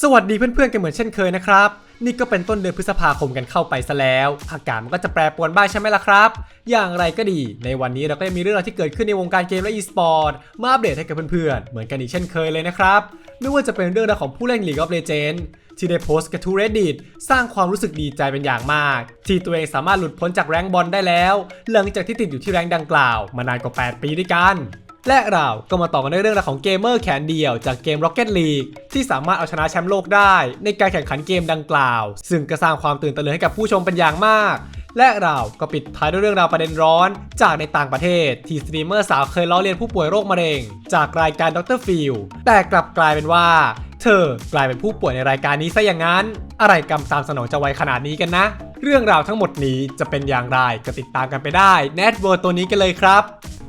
สวัสดีเพื่อนๆกันเหมือนเช่นเคยนะครับ นี่ก็เป็นต้นเดือนพฤษภาคมกันเข้าไปซะแล้ว อากาศมันก็จะแปรปรวนบ้างใช่ไหมล่ะครับ อย่างไรก็ดี ในวันนี้เราก็ยังมีเรื่องราวที่เกิดขึ้นในวงการเกมและ e-sport มาอัปเดตให้กับเพื่อนๆ เหมือนกันอีกเช่นเคยเลยนะครับ ไม่ว่าจะเป็นเรื่องราวของผู้เล่น League of Legends ที่ได้โพสต์กระทู้ Reddit สร้างความรู้สึกดีใจเป็นอย่างมาก ที่ตัวเองสามารถหลุดพ้นจากแรงบอลได้แล้ว หลังจากที่ติดอยู่ที่แรงดังกล่าว มานานกว่า 8 ปีด้วยกัน และเราก็มาต่อกันในเรื่องราวของเกมเมอร์แขนเดียวจากเกม Rocket League ที่สามารถเอาชนะแชมป์โลกได้ในการแข่งขันเกมดังกล่าว ซึ่งก็สร้างความตื่นตะลึงให้กับผู้ชมเป็นอย่างมาก และเราก็ปิดท้ายด้วยเรื่องราวประเด็นร้อน จากในต่างประเทศ ที่สตรีมเมอร์สาวเคยล้อเลียนผู้ป่วยโรคมะเร็ง จากรายการดรฟิลแต่กลับกลายเป็นว่า เธอกลายเป็นผู้ป่วยในรายการนี้ซะอย่างนั้น อะไรกำตามสนองจะไวขนาดนี้กันนะ เรื่องราวทั้งหมดนี้จะเป็นอย่างไรก็ติดตามกันไปได้แนทเวิร์ตัวนี้กันเลยครับ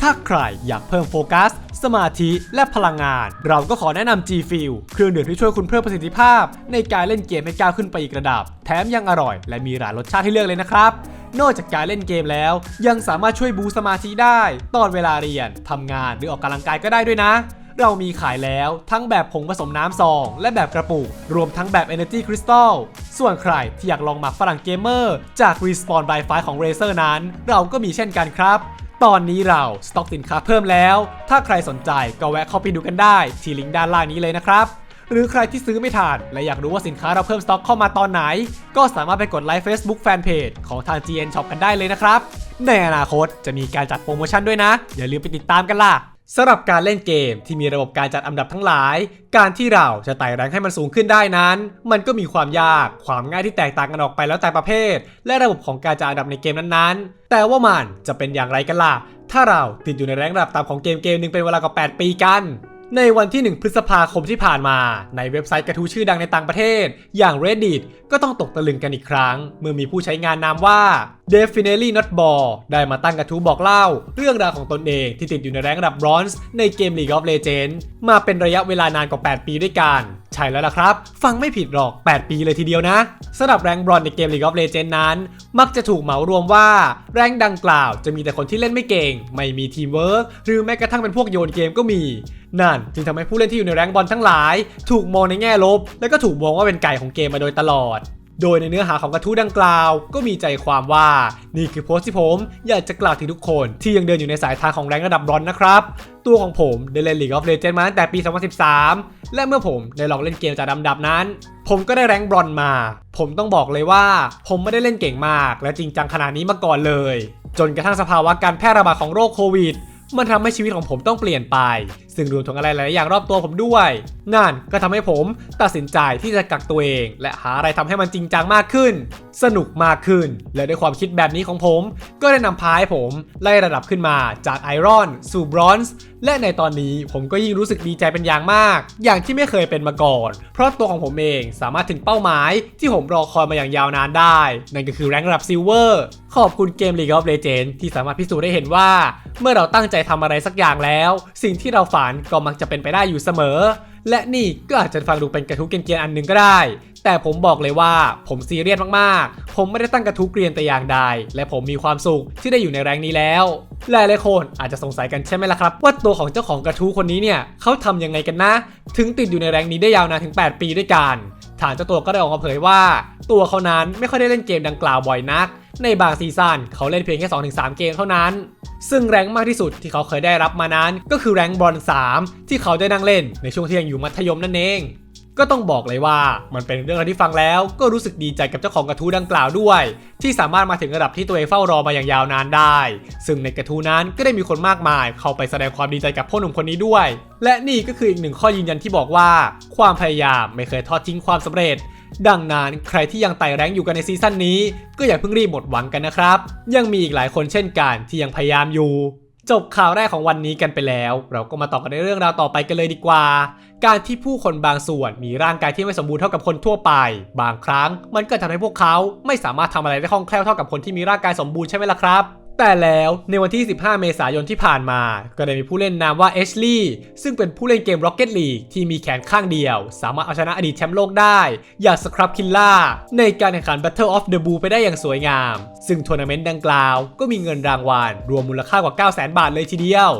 ถ้าใครอยากเพิ่มโฟกัส สมาธิและพลังงาน เราก็ขอแนะนำ G Fuel เครื่องดื่มที่ช่วยคุณเพิ่มประสิทธิภาพ ในการเล่นเกมให้ก้าวขึ้นไปอีกระดับ แถมยังอร่อย และมีหลายรสชาติให้เลือกเลยนะครับนอกจากการเล่นเกมแล้ว ยังสามารถช่วยบูสมาธิได้ ตอนเวลาเรียนทำงานหรือออกกำลังกายก็ได้ด้วยนะ เรามีขายแล้วทั้งแบบผงผสมน้ำซอง และแบบกระปุก รวมทั้งแบบ Energy Crystal ส่วนใครที่อยากลองหมักฝรั่งเกมเมอร์ จาก Respawn by Fire ของ Razer นั้น เราก็มีเช่นกันครับ ตอนนี้เราสต็อกสินค้าเพิ่มแล้ว ถ้าใครสนใจก็แวะเข้าไปดูกันได้ที่ลิงก์ด้านล่างนี้เลยนะครับหรือใครที่ซื้อไม่ทันและอยากรู้ว่าสินค้าเราเพิ่มสต็อกเข้ามาตอนไหน ก็สามารถไปกดไลค์ Facebook Fanpage ของทาง GN Shop กันได้เลยนะครับ ในอนาคตจะมีการจัดโปรโมชั่นด้วยนะ อย่าลืมไปติดตามกันล่ะ สำหรับการเล่นเกมที่มีระบบการจัดอันดับทั้งหลาย การที่เราจะไต่แรงให้มันสูงขึ้นได้นั้น มันก็มีความยาก ความง่ายที่แตกต่างกันออกไปแล้วแต่ประเภท และระบบของการจัดอันดับในเกมนั้นๆ แต่ว่ามันจะเป็นอย่างไรกันล่ะ ถ้าเราติดอยู่ในแรงระดับต่ำของเกมเกมหนึ่งเป็นเวลากว่า8ปีกัน ในวันที่ 1 พฤษภาคมที่ผ่านมา ในเว็บไซต์กระทู้ชื่อดังในต่างประเทศ อย่าง Reddit ก็ต้องตกตะลึงกันอีกครั้ง เมื่อมีผู้ใช้งานนามว่า Definitely Not Ball ได้มาตั้งกระทู้บอกเล่า เรื่องราวของตนเองที่ติดอยู่ในแรงระดับบรอนซ์ในเกม League of Legends มาเป็นระยะเวลานานกว่า 8 ปีด้วยกัน ใช่แล้วล่ะครับ ฟังไม่ผิดหรอก 8 ปีเลยทีเดียวนะสำหรับแรงบรอนในเกม League of Legends นั้น มักจะถูกเหมารวมว่า แรงดังกล่าวจะมีแต่คนที่เล่นไม่เก่ง ไม่มีทีมเวิร์กหรือแม้กระทั่งเป็นพวกโยนเกมก็มี นั่นจึงทำให้ผู้เล่นที่อยู่ในแรงบอลทั้งหลาย ถูกมองในแง่ลบ และก็ถูกมองว่าเป็นไก่ของเกมมาโดยตลอด โดยในเนื้อหาของกระทู้ดังกล่าว ก็มีใจความว่านี่คือโพสต์ที่ผม อยากจะกล่าวถึงทุกคนที่ยังเดินอยู่ในสายทางของแรงระดับบรอนนะครับ ตัวของผมได้เล่น League of Legends มาตั้งแต่ปี 2013 และเมื่อผมได้ลองเล่นเกมจากลำดับนั้น ผมก็ได้แรงบรอนมา ผมต้องบอกเลยว่า ผมไม่ได้เล่นเก่งมาก และจริงจังขนาดนี้มาก่อนเลย จนกระทั่งสภาวะการแพร่ระบาดของโรคโควิด มันทำให้ชีวิตของผมต้องเปลี่ยนไป ซึ่งรวมถึงอะไรหลายๆอย่างรอบตัวผมด้วย นั่นก็ทำให้ผมตัดสินใจที่จะกักตัวเอง และหาอะไรทำให้มันจริงจังมากขึ้น สนุกมากขึ้น และด้วยความคิดแบบนี้ของผม ก็ได้นำพาให้ผมไล่ระดับขึ้นมาจากไอรอนสู่บรอนซ์และในตอนนี้ผมก็ยิ่งรู้สึกดีใจเป็นอย่างมาก อย่างที่ไม่เคยเป็นมาก่อน เพราะตัวของผมเองสามารถถึงเป้าหมายที่ผมรอคอยมาอย่างยาวนานได้ นั่นก็คือแรงระดับซิลเวอร์ขอบคุณเกม League of Legends ที่สามารถพิสูจน์ได้เห็นว่า เมื่อเราตั้งใจทำอะไรสักอย่างแล้ว สิ่งที่เราฝันก็มักจะเป็นไปได้อยู่เสมอ และนี่ก็อาจจะฟังดูเป็นกระทู้เกรียนๆอันหนึงก็ได้ แต่ผมบอกเลยว่าผมซีเรียสมากๆ ผมไม่ได้ตั้งกระทู้เกรียนแต่อย่างใด และผมมีความสุขที่ได้อยู่ในแรงนี้แล้ว หลายๆคนอาจจะสงสัยกันใช่ไหมล่ะครับ ว่าตัวของเจ้าของกระทู้คนนี้เนี่ยเขาทำยังไงกันนะ ถึงติดอยู่ในแรงนี้ได้ยาวนานถึง 8 ปีด้วยกัน ฐานเจ้าตัวก็ได้ออกมาเผยว่า ตัวเขานั้นไม่ค่อยได้เล่นเกมดังกล่าวบ่อยนัก ในบางซีซั่นเขาเล่นเพียงแค่ 2-3 เกมเท่านั้น ซึ่งแรงมากที่สุดที่เขาเคยได้รับมานั้น ก็คือแรงบอล3ที่เขาได้นั่งเล่นในช่วงที่ยังอยู่มัธยมนั่นเอง ก็ต้องบอกเลยว่ามันเป็นเรื่องราวที่ฟังแล้วก็รู้สึกดีใจกับเจ้าของกระทู้ดังกล่าวด้วย ที่สามารถมาถึงระดับที่ตัวเองเฝ้ารอมาอย่างยาวนานได้ ซึ่งในกระทู้นั้นก็ได้มีคนมากมาย เข้าไปแสดงความดีใจกับพ่อหนุ่มคนนี้ด้วย และนี่ก็คืออีกหนึ่งข้อยืนยันที่บอกว่า ความพยายามไม่เคยทอดทิ้งความสำเร็จดังนั้นใครที่ยังไต่แรงอยู่กันในซีซั่นนี้ ก็อย่าเพิ่งรีบหมดหวังกันนะครับ ยังมีอีกหลายคนเช่นกันที่ยังพยายามอยู่ จบข่าวแรกของวันนี้กันไปแล้ว เราก็มาต่อกันในเรื่องราวต่อไปกันเลยดีกว่า การที่ผู้คนบางส่วนมีร่างกายที่ไม่สมบูรณ์เท่ากับคนทั่วไป บางครั้ง มันก็ทำให้พวกเขาไม่สามารถทำอะไรได้คล่องแคล่วเท่ากับคนที่มีร่างกายสมบูรณ์ใช่ไหมล่ะครับ แต่แล้วในวันที่ 15 เมษายนที่ผ่านมา ก็ได้มีผู้เล่นนามว่าเอชลีย์ซึ่งเป็นผู้เล่นเกม Rocket League ที่มีแขนข้างเดียว สามารถเอาชนะอดีตแชมป์โลกได้ อย่างสครับคิลล่าในการแข่งขัน Battle of the Blue ไปได้อย่างสวยงาม ซึ่งทัวร์นาเมนต์ดังกล่าว ก็มีเงินรางวัลรวมมูลค่ากว่า 900,000 บาทเลยทีเดียว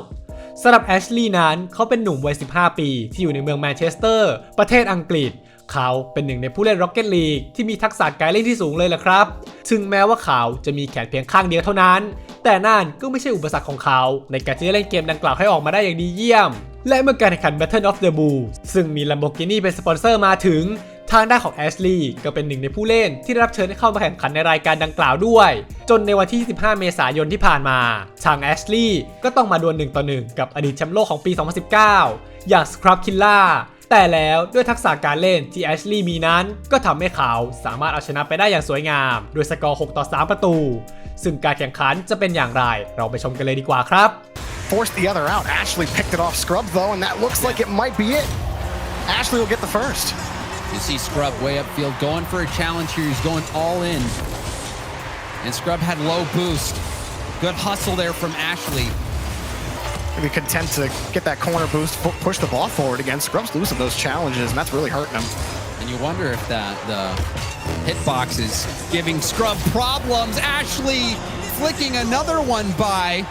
สำหรับแอชลีย์นั้นเขาเป็นหนุ่มวัย 15 ปี ที่อยู่ในเมืองแมนเชสเตอร์ ประเทศอังกฤษ เขาเป็นหนึ่งในผู้เล่น Rocket League ที่มีทักษะการเล่นที่สูงเลยล่ะครับ ถึงแม้ว่าเขาจะมีแขนเพียงข้างเดียวเท่านั้น แต่นั่นก็ไม่ใช่อุปสรรคของเขา ในการที่จะเล่นเกมดังกล่าวให้ออกมาได้อย่างดีเยี่ยม และเมื่อการแข่งขัน Battle of the Bulls ซึ่งมี Lamborghini เป็นสปอนเซอร์มาถึง ทางด้านของแอชลีย์ก็เป็นหนึ่งในผู้เล่นที่ได้รับเชิญให้เข้ามาแข่งขันในรายการดังกล่าวด้วย จนในวันที่25เมษายนที่ผ่านมา ทางแอชลีย์ก็ต้องมาดวลหนึ่งต่อหนึ่งกับอดีตแชมป์โลกของปี 2019 อย่างสครับคิลล่า แต่แล้วด้วยทักษะการเล่นที่แอชลีย์มีนั้น ก็ทำให้เขาสามารถเอาชนะไปได้อย่างสวยงามด้วยสกอร์ 6 ต่อ 3 ประตู ซึ่งการแข่งขันจะเป็นอย่างไร เราไปชมกันเลยดีกว่าครับ Forced the other out. Ashley picked it off Scrub though, and that looks like it might be it. Ashley will get the first. You see Scrub way upfield going for a challenge here. He's going all in. And Scrub had low boost. Good hustle there from Ashley. Maybe content to get that corner boost, pu- push the ball forward again. Scrub's losing those challenges, and that's really hurting him. And you wonder if that the hitbox is giving Scrub problems. Ashley flicking another one by.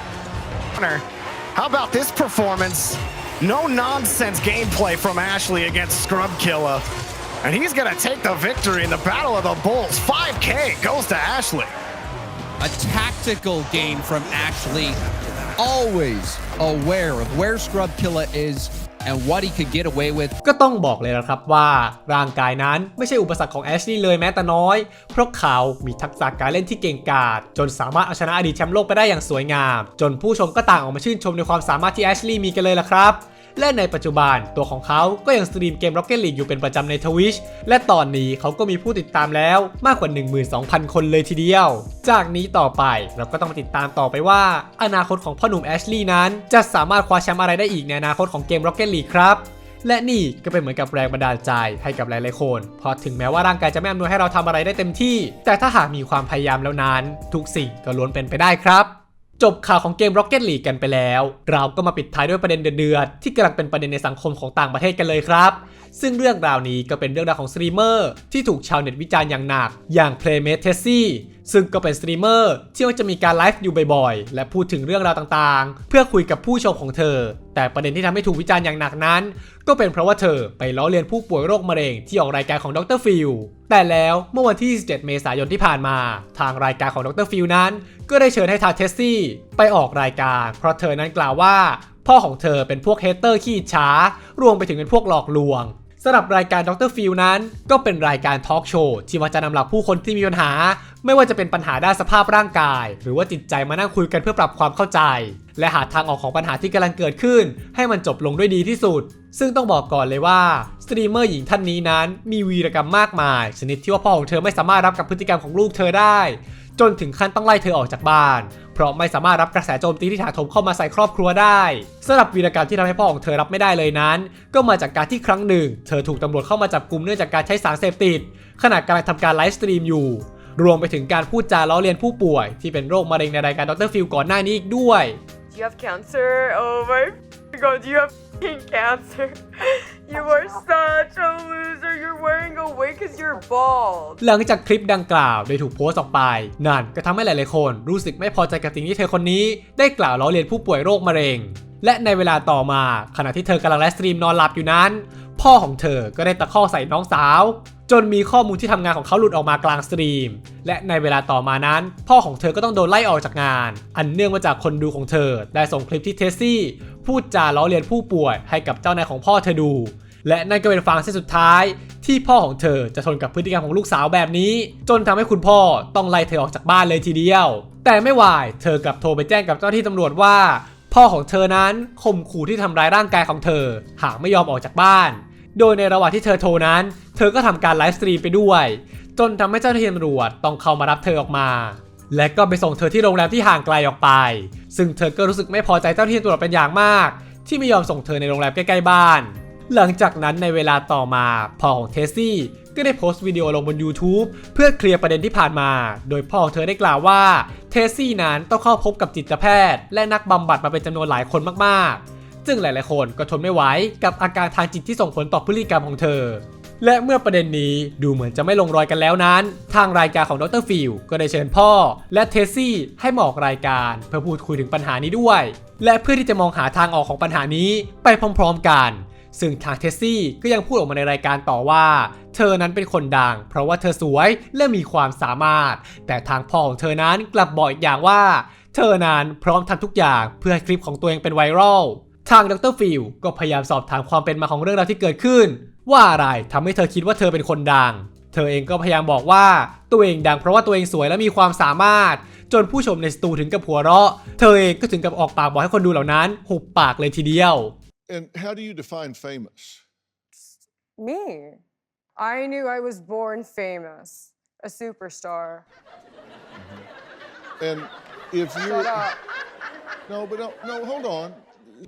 How about this performance? No nonsense gameplay from Ashley against Scrub Killer. And he's going to take the victory in the Battle of the Bulls. 5K goes to Ashley. A tactical game from Ashley. Always aware of where Scrub Killa is and what he could get away with. ก็ต้องบอกเลยนะครับว่าร่างกายนั้นไม่ใช่อุปสรรคของแอชลีย์เลยแม้แต่น้อย เพราะเขามีทักษะการเล่นที่เก่งกาจจนสามารถเอาชนะอดีตแชมป์โลกไปได้อย่างสวยงาม จนผู้ชมก็ต่างออกมาชื่นชมในความสามารถที่แอชลีย์มีกันเลยล่ะครับ และในปัจจุบันตัวของเขาก็ยังสตรีมเกม Rocket League อยู่เป็นประจำใน Twitch และตอนนี้เขาก็มีผู้ติดตามแล้วมากกว่า 12,000 คนเลยทีเดียว จากนี้ต่อไปเราก็ต้องมาติดตามต่อไปว่า อนาคตของพ่อหนุ่มแอชลีย์นั้น จะสามารถคว้าแชมป์อะไรได้อีกในอนาคตของเกม Rocket League ครับและนี่ก็เป็นเหมือนกับแรงบันดาลใจให้กับหลายๆคน เพราะถึงแม้ว่าร่างกายจะไม่อำนวยให้เราทำอะไรได้เต็มที่ แต่ถ้าหากมีความพยายามแล้วนั้น ทุกสิ่งก็ล้วนเป็นไปได้ครับ จบข่าวของเกม Rocket League กันไปแล้ว เราก็มาปิดท้ายด้วยประเด็นเดือดๆที่กำลังเป็นประเด็นในสังคมของต่างประเทศกันเลยครับ ซึ่งเรื่องราวนี้ก็เป็นเรื่องราวของสตรีมเมอร์ที่ถูกชาวเน็ตวิจารณ์อย่างหนัก อย่าง Playmate t e s s i ซึ่งก็เป็นสตรีมเมอร์ที่มักจะมีการไลฟ์อยู่บ่อยๆ และพูดถึงเรื่องราวต่างๆ เพื่อคุยกับผู้ชมของเธอ แต่ประเด็นที่ทำให้ถูกวิจารณ์อย่างหนักนั้น ก็เป็นเพราะว่าเธอไปล้อเลียนผู้ป่วยโรคมะเร็งที่ออกรายการของดรฟิลแต่แล้วเมื่อวันที่27เมษายนที่ผ่านมา ทางรายการของดรฟิลนั้น ก็ได้เชิญให้ทาเทสซี่ไปออกรายการ เพราะเธอนั้นกล่าวว่า พ่อของเธอเป็นพวกเฮเตอร์ขี้อิจฉารวมไปถึงเป็นพวกหลอกลวง สำหรับรายการดรฟิลนั้น ก็เป็นรายการทอล์กโชว์ที่มักจะนำหลักผู้คนที่มีปัญหา ไม่ว่าจะเป็นปัญหาด้านสภาพร่างกาย หรือว่าจิตใจมานั่งคุยกันเพื่อปรับความเข้าใจ และหาทางออกของปัญหาที่กำลังเกิดขึ้น ให้มันจบลงด้วยดีที่สุด ซึ่งต้องบอกก่อนเลยว่าสตรีมเมอร์หญิงท่านนี้นั้น มีวีรกรรมมากมาย ชนิดที่ว่าพ่อของเธอไม่สามารถรับกับพฤติกรรมของลูกเธอได้ จนถึงขั้นต้องไล่เธอออกจากบ้าน เพราะไม่สามารถรับกระแสโจมตีที่ถาโถมเข้ามาใส่ครอบครัวได้สำหรับวีรกรรมที่ทำให้พ่อของเธอรับไม่ได้เลยนั้น ก็มาจากการที่ครั้งหนึ่ง เธอถูกตำรวจเข้ามาจับกุมเนื่องจากการใช้สารเสพติดขณะกำลังทำการไลฟ์สตรีมอยู่ รวมไปถึงการพูดจาล้อเลียนผู้ป่วย ที่เป็นโรคมะเร็งในรายการดรฟิลก่อนหน้านี้อีกด้วย you have cancer? Oh my god, you have cancer? You are such a loser. you because you're bald. หลังจากคลิปดังกล่าวได้ถูกโพสต์ออกไป นั่นก็ทำให้หลายๆคนรู้สึกไม่พอใจกับสิ่งที่เธอคนนี้ได้กล่าวล้อเลียนผู้ป่วยโรคมะเร็ง และในเวลาต่อมาขณะที่เธอกำลังไลฟ์สตรีมนอนหลับอยู่นั้น พ่อของเธอก็ได้ตะคอกใส่น้องสาว จนมีข้อมูลที่ทำงานของเขาหลุดออกมากลางสตรีม และในเวลาต่อมานั้น พ่อของเธอก็ต้องโดนไล่ออกจากงาน อันเนื่องมาจากคนดูของเธอ ได้ส่งคลิปที่เทสซี่ พูดจาล้อเลียนผู้ป่วยให้กับเจ้านายของพ่อเธอดูและนั่นก็เป็นฟางเส้นสุดท้าย ที่พ่อของเธอจะทนกับพฤติกรรมของลูกสาวแบบนี้ จนทำให้คุณพ่อต้องไล่เธอออกจากบ้านเลยทีเดียว แต่ไม่วายเธอกลับโทรไปแจ้งกับเจ้าหน้าที่ตำรวจว่า พ่อของเธอนั้นข่มขู่ที่ทำร้ายร่างกายของเธอ หากไม่ยอมออกจากบ้าน โดยในระหว่างที่เธอโทรนั้น เธอก็ทำการไลฟ์สตรีมไปด้วย จนทำให้เจ้าหน้าที่ตำรวจต้องเข้ามารับเธอออกมา และก็ไปส่งเธอที่โรงแรมที่ห่างไกลออกไป ซึ่งเธอก็รู้สึกไม่พอใจเจ้าหน้าที่ตำรวจเป็นอย่างมาก ที่ไม่ยอมส่งเธอในโรงแรมใกล้ๆบ้าน หลังจากนั้นในเวลาต่อมาพ่อของเทสซี่ก็ได้โพสต์วิดีโอลงบน YouTube เพื่อเคลียร์ประเด็นที่ผ่านมา โดยพ่อของเธอได้กล่าวว่าเทสซี่นั้นต้องเข้าพบกับจิตแพทย์ และนักบำบัดมาเป็นจำนวนหลายคนมากๆ ซึ่งหลาย ๆ คนก็ทนไม่ไหวกับอาการทางจิตที่ส่งผลต่อพฤติกรรมของเธอ และเมื่อประเด็นนี้ดูเหมือนจะไม่ลงรอยกันแล้วนั้น ทางรายการของดรฟิลก็ได้เชิญพ่อ และเทสซี่ให้มาออกรายการเพื่อพูดคุยถึงปัญหานี้ด้วย และเพื่อที่จะมองหาทางออกของปัญหานี้ไปพร้อม ๆ กัน ซึ่งทางเทสซี่ก็ยังพูดออกมาในรายการต่อว่า เธอนั้นเป็นคนดัง เพราะว่าเธอสวยและมีความสามารถ แต่ทางพ่อของเธอนั้นกลับบอกอีกอย่างว่า เธอนั้นพร้อมทำทุกอย่างเพื่อให้คลิปของตัวเองเป็นไวรัลทางดรฟิลก็พยายามสอบถามความเป็นมาของเรื่องราวที่เกิดขึ้น ว่าอะไรทำให้เธอคิดว่าเธอเป็นคนดัง เธอเองก็พยายามบอกว่าตัวเองดังเพราะว่าตัวเองสวยและมีความสามารถ จนผู้ชมในสตูถึงกับหัวเราะ เธอเองก็ถึงกับออกปากบอกให้คนดูเหล่านั้น หุบปากเลยทีเดียว And how do you define famous? Me. I knew I was born famous. A superstar. And if you Shut up. no, but no, no, hold on.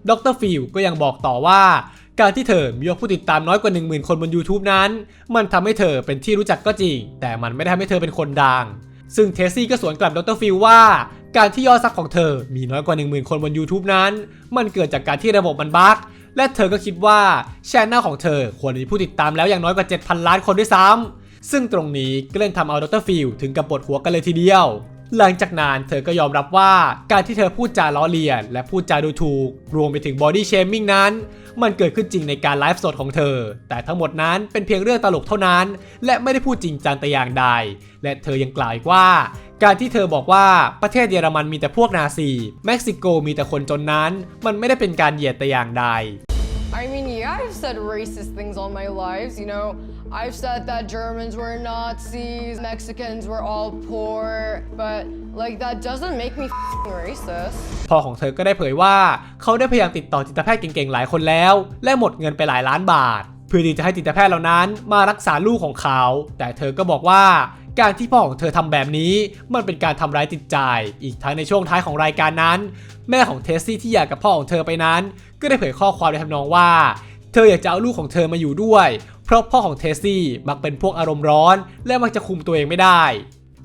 ดรฟิลก็ยังบอกต่อว่า การที่เธอมียอดผู้ติดตามน้อยกว่า 10,000 คนบน YouTube นั้น มันทำให้เธอเป็นที่รู้จักก็จริง แต่มันไม่ได้ทำให้เธอเป็นคนดัง ซึ่งเทสซี่ก็สวนกลับดรฟิลว่า การที่ยอดซับของเธอมีน้อยกว่า 10,000 คนบน YouTube นั้น มันเกิดจากการที่ระบบมันบั๊กและเธอก็คิดว่าช anel ของเธอควรมีผู้ติดตามแล้วอย่างน้อยกว่า 7,000 ล้านคนด้วยซ้ำซึ่งตรงนี้ก็เล่นทำเอาดรฟิลถึงกับปวดหัวกันเลยทีเดียว หลังจากนั้นเธอก็ยอมรับว่าการที่เธอพูดจาล้อเลียน และพูดจาดูถูก รวมไปถึงบอดี้เชมิ่งนั้น มันเกิดขึ้นจริงในการไลฟ์สดของเธอ แต่ทั้งหมดนั้นเป็นเพียงเรื่องตลกเท่านั้น และไม่ได้พูดจริงจังแต่อย่างใด และเธอยังกล่าวอีกว่า การที่เธอบอกว่าประเทศเยอรมันมีแต่พวกนาซี เม็กซิโกมีแต่คนจนนั้น มันไม่ได้เป็นการเหยียดแต่อย่างใด I mean, yeah, I've said racist things all my lives. You know, I've said that Germans were Nazis, Mexicans were all poor, but like that doesn't make me f***ing racist. พ่อของเธอก็ได้เผยว่า เขาได้พยายามติดต่อจิตแพทย์เก่งๆ หลายคนแล้ว และหมดเงินไปหลายล้านบาท เพื่อที่จะให้จิตแพทย์เหล่านั้นมารักษาลูกของเขา แต่เธอก็บอกว่า การที่พ่อของเธอทำแบบนี้ มันเป็นการทำร้ายจิตใจ อีกทั้งในช่วงท้ายของรายการนั้น แม่ของเทสซี่ที่อยากกับพ่อของเธอไปนั้น ก็ได้เผยข้อความในทำนองว่า เธออยากจะเอาลูกของเธอมาอยู่ด้วย เพราะพ่อของเทสซี่มักเป็นพวกอารมณ์ร้อน และมักจะคุมตัวเองไม่ได้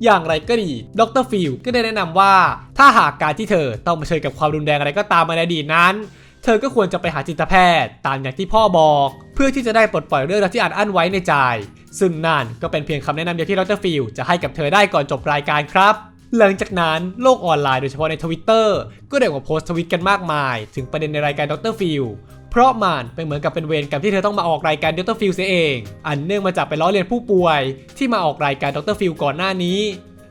อย่างไรก็ดี ดรฟิลก็ได้แนะนำว่า ถ้าหากการที่เธอต้องเผชิญกับความรุนแรงอะไรก็ตามมาในอดีตนั้น เธอก็ควรจะไปหาจิตแพทย์ ตามอย่างที่พ่อบอก เพื่อที่จะได้ปลดปล่อยเรื่องราวที่อัดอั้นไว้ในใจ ซึ่งนั่นก็เป็นเพียงคำแนะนำเดียวที่ดรฟิลจะให้กับเธอได้ก่อนจบรายการครับ หลังจากนั้นโลกออนไลน์โดยเฉพาะในทวิตเตอร์ก็ได้ออกมาโพสต์ทวิตกันมากมาย ถึงประเด็นในรายการดรฟิลเพราะมันเป็นเหมือนกับเป็นเวรกรรมที่เธอต้องมาออกรายการดรฟิลเสียเอง อันเนื่องมาจากไปล้อเลียนผู้ป่วย ที่มาออกรายการดรฟิลก่อนหน้านี้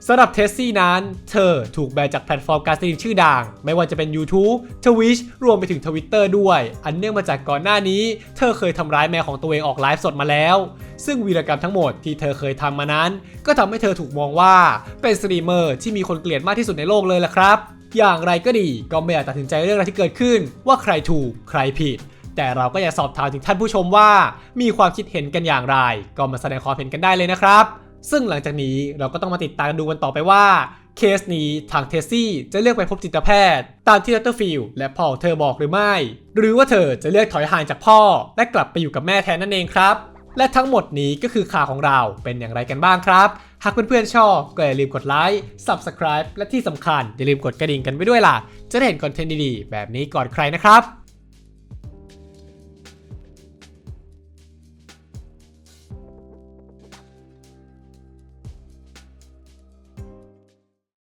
สำหรับเทสซี่นั้น เธอถูกแบนจากแพลตฟอร์มการสตรีมชื่อดัง ไม่ว่าจะเป็น YouTube Twitch รวมไปถึง Twitter ด้วย อันเนื่องมาจากก่อนหน้านี้ เธอเคยทำร้ายแมวของตัวเองออกไลฟ์สดมาแล้ว ซึ่งวีรกรรมทั้งหมดที่เธอเคยทำมานั้น ก็ทำให้เธอถูกมองว่าเป็นสตรีมเมอร์ที่มีคนเกลียดมากที่สุดในโลกเลยล่ะครับ อย่างไรก็ดีก็ไม่อยากตัดสินใจเรื่องราวที่เกิดขึ้น ว่าใครถูกใครผิดแต่เราก็อยากสอบถามถึงท่านผู้ชมว่า มีความคิดเห็นกันอย่างไร ก็มาแสดงความเห็นกันได้เลยนะครับ ซึ่งหลังจากนี้เราก็ต้องมาติดตามดูกันต่อไปว่า เคสนี้ทางเทสซี่จะเลือกไปพบจิตแพทย์ ตามที่ดรฟิลและพ่อเธอบอกหรือไม่ หรือว่าเธอจะเลือกถอยห่างจากพ่อ และกลับไปอยู่กับแม่แทนนั่นเองครับ และทั้งหมดนี้ก็คือข่าวของเราเป็นอย่างไรกันบ้างครับ หากเพื่อนๆชอบก็อย่าลืมกดไลค์ Subscribe และที่สำคัญอย่าลืมกดกระดิ่งกันไว้ด้วยล่ะ จะได้เห็นคอนเทนต์ดีๆแบบนี้ก่อนใครนะครับ